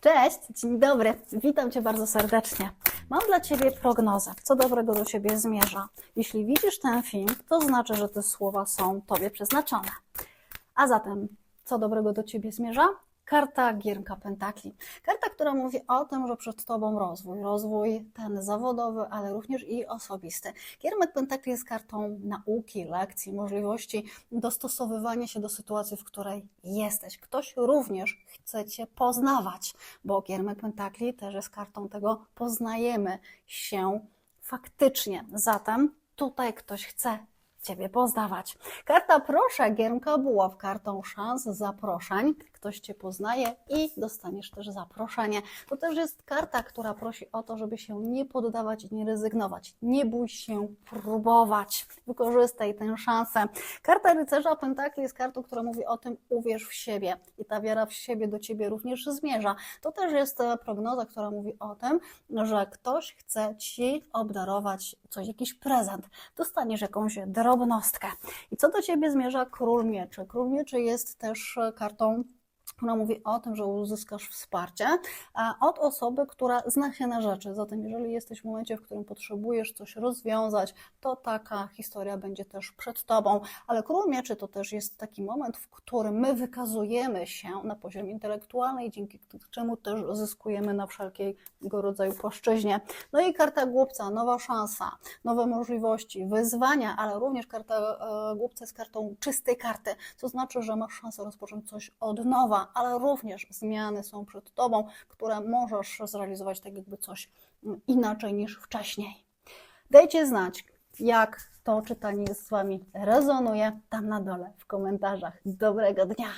Cześć, dzień dobry, witam Cię bardzo serdecznie. Mam dla Ciebie prognozę, co dobrego do Ciebie zmierza. Jeśli widzisz ten film, to znaczy, że te słowa są Tobie przeznaczone. A zatem, co dobrego do Ciebie zmierza? Karta Giermka Pentakli. Karta, która mówi o tym, że przed Tobą rozwój. Rozwój ten zawodowy, ale również i osobisty. Giermek Pentakli jest kartą nauki, lekcji, możliwości dostosowywania się do sytuacji, w której jesteś. Ktoś również chce Cię poznawać, bo Giermek Pentakli też jest kartą tego poznajemy się faktycznie. Zatem tutaj ktoś chce Ciebie poznawać. Karta proszę Giermka Buław, kartą szans, zaproszeń. Ktoś Cię poznaje i dostaniesz też zaproszenie. To też jest karta, która prosi o to, żeby się nie poddawać i nie rezygnować. Nie bój się próbować. Wykorzystaj tę szansę. Karta rycerza Pentakli jest kartą, która mówi o tym, uwierz w siebie. I ta wiara w siebie do Ciebie również zmierza. To też jest e, prognoza, która mówi o tym, że ktoś chce Ci obdarować coś, jakiś prezent. Dostaniesz jakąś drobnostkę. I co do Ciebie zmierza Król Mieczy? Król Mieczy jest też e, kartą która mówi o tym, że uzyskasz wsparcie od osoby, która zna się na rzeczy. Zatem, jeżeli jesteś w momencie, w którym potrzebujesz coś rozwiązać, to taka historia będzie też przed tobą. Ale król mieczy to też jest taki moment, w którym my wykazujemy się na poziomie intelektualnym, dzięki czemu też zyskujemy na wszelkiego rodzaju płaszczyźnie. No i karta głupca, nowa szansa, nowe możliwości, wyzwania, ale również karta e, głupca jest kartą czystej karty, co znaczy, że masz szansę rozpocząć coś od nowa, ale również zmiany są przed tobą, które możesz zrealizować tak jakby coś mm, inaczej niż wcześniej. Dajcie znać, jak to czytanie z Wami rezonuje tam na dole w komentarzach. Dobrego dnia!